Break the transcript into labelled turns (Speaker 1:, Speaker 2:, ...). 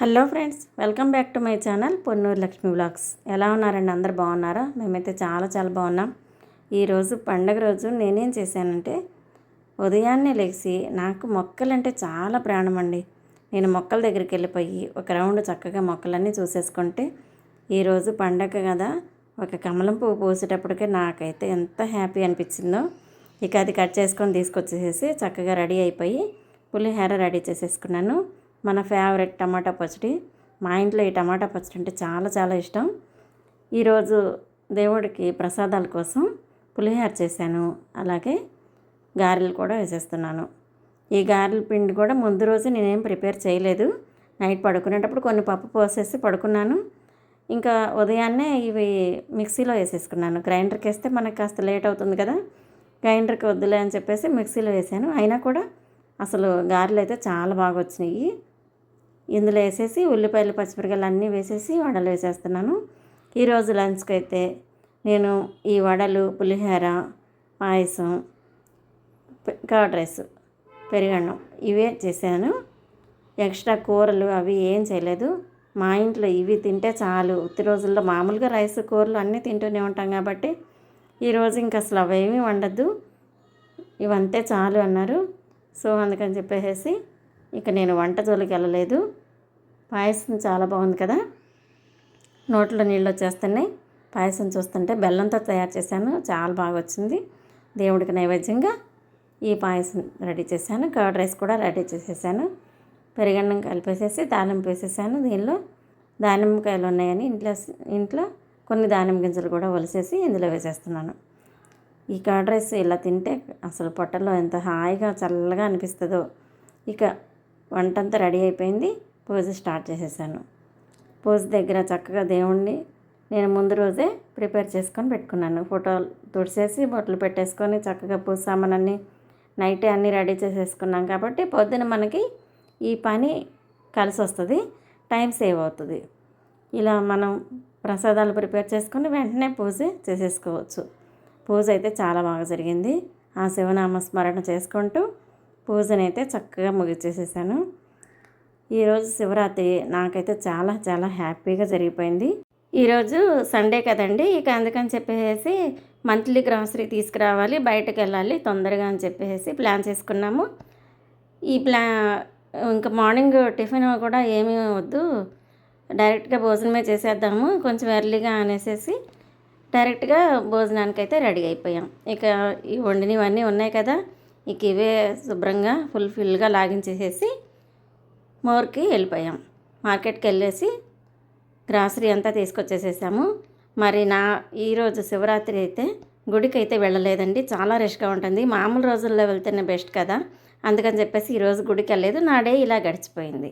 Speaker 1: Hello friends welcome back to my channel Ponnuru Lakshmi blogs ఎలా ఉన్నారండి? అందరు బాగున్నారా? మేమైతే చాలా చాలా బాగున్నాం. ఈరోజు పండగ రోజు నేనేం చేశానంటే ఉదయాన్నే లేచి నాకు మొక్కలంటే చాలా ప్రాణం అండి నేను మొక్కల దగ్గరికి వెళ్ళిపోయి ఒక రౌండ్ చక్కగా మొక్కలన్నీ చూసేసుకుంటే ఈరోజు పండగ కదా ఒక కమలం పువ్వు పోసేటప్పటికే నాకైతే ఎంత హ్యాపీ అనిపించిందో ఇక అది కట్ చేసుకొని తీసుకొచ్చేసేసి చక్కగా రెడీ అయిపోయి పులిహేర రెడీ చేసేసుకున్నాను. మన ఫేవరెట్ టమాటా పచ్చడి. మా ఇంట్లో ఈ టమాటా పచ్చడి అంటే చాలా చాలా ఇష్టం. ఈరోజు దేవుడికి ప్రసాదాల కోసం పులిహోర చేశాను. అలాగే గారెలు కూడా వేసేస్తున్నాను. ఈ గారెల పిండి కూడా ముందు రోజు నేనేం ప్రిపేర్ చేయలేదు. నైట్ పడుకునేటప్పుడు కొన్ని పప్పు పోసేసి పడుకున్నాను. ఇంకా ఉదయాన్నే ఇవి మిక్సీలో వేసేసుకున్నాను. గ్రైండర్కి వేస్తే మనకు కాస్త లేట్ అవుతుంది కదా. గ్రైండర్కి వద్దులే అని చెప్పేసి మిక్సీలో వేసాను. అయినా కూడా అసలు గారెలు అయితే చాలా బాగా వచ్చినాయి. ఇందులో వేసేసి ఉల్లిపాయలు పచ్చిమిరకాయలు అన్నీ వేసేసి వడలు వేసేస్తున్నాను. ఈరోజు లంచ్కి అయితే నేను ఈ వడలు పులిహోర పాయసం కర్డ్ రైస్ పెరుగన్నం ఇవే చేశాను. ఎక్స్ట్రా కూరలు అవి ఏం చేయలేదు. మా ఇంట్లో ఇవి తింటే చాలు. ఉత్తి రోజుల్లో మామూలుగా రైస్ కూరలు అన్నీ తింటూనే ఉంటాం కాబట్టి ఈరోజు ఇంక అసలు అవేమీ వండద్దు. ఇవంతే చాలు అన్నారు. సో అందుకని చెప్పేసి ఇక నేను వంట జోలికి వెళ్ళలేదు. పాయసం చాలా బాగుంది కదా. నోట్లో నీళ్ళు వచ్చేస్తున్నాయి. పాయసం చూస్తుంటే బెల్లంతో తయారు చేశాను. చాలా బాగా వచ్చింది. దేవుడికి నైవేద్యంగా ఈ పాయసం రెడీ చేశాను. కర్డ్ రైస్ కూడా రెడీ చేసేసాను. పెరుగన్నం కలిపేసేసి దానిమ్మ వేసేసాను దీనిలో. దానిమ్మకాయలు ఉన్నాయని ఇంట్లో ఇంట్లో కొన్ని దానిమ్మ గింజలు కూడా ఒలిసేసి ఇందులో వేసేస్తున్నాను. ఈ కర్డ్ రైస్ ఇలా తింటే అసలు పొట్టలో ఎంత హాయిగా చల్లగా అనిపిస్తుందో. ఇక వంట అంతా రెడీ అయిపోయింది. పూజ స్టార్ట్ చేసేసాను. పూజ దగ్గర చక్కగా దేవుణ్ణి నేను ముందు రోజే ప్రిపేర్ చేసుకొని పెట్టుకున్నాను. ఫోటోలు తుడిసేసి బొట్లు పెట్టేసుకొని చక్కగా పూజ సామాన్ని నైటే అన్నీ రెడీ చేసేసుకున్నాం కాబట్టి పొద్దున మనకి ఈ పని కలిసి వస్తుంది టైం సేవ్ అవుతుంది. ఇలా మనం ప్రసాదాలు ప్రిపేర్ చేసుకొని వెంటనే పూజ చేసేసుకోవచ్చు. పూజ అయితే చాలా బాగా జరిగింది. ఆ శివనామ స్మరణ చేసుకుంటూ పూజనైతే చక్కగా ముగిచేసేసాను ఈరోజు శివరాత్రి నాకైతే చాలా చాలా హ్యాపీగా జరిగిపోయింది. ఈరోజు సండే కదండి ఇక అందుకని చెప్పేసి మంత్లీ గ్రాసరీ తీసుకురావాలి బయటకు వెళ్ళాలి తొందరగా అని చెప్పేసి ప్లాన్ చేసుకున్నాము. ఈ ప్లా ఇంకా మార్నింగ్ టిఫిన్ కూడా ఏమీ వద్దు డైరెక్ట్గా భోజనమే చేసేద్దాము కొంచెం ఎర్లీగా అనేసేసి డైరెక్ట్గా భోజనానికి అయితే రెడీ అయిపోయాం. ఇక ఈ వండినవన్నీ ఉన్నాయి కదా ఇక ఇవే శుభ్రంగా ఫుల్ఫిల్గా లాగించేసేసి మోర్కి వెళ్ళిపోయాం. మార్కెట్కి వెళ్ళేసి గ్రాసరీ అంతా తీసుకొచ్చేసేసాము. మరి నా ఈరోజు శివరాత్రి అయితే గుడికి అయితే వెళ్ళలేదండి. చాలా రష్గా ఉంటుంది. మామూలు రోజుల్లో వెళ్తేనే బెస్ట్ కదా. అందుకని చెప్పేసి ఈరోజు గుడికి వెళ్ళలేదు. నా డే ఇలా గడిచిపోయింది.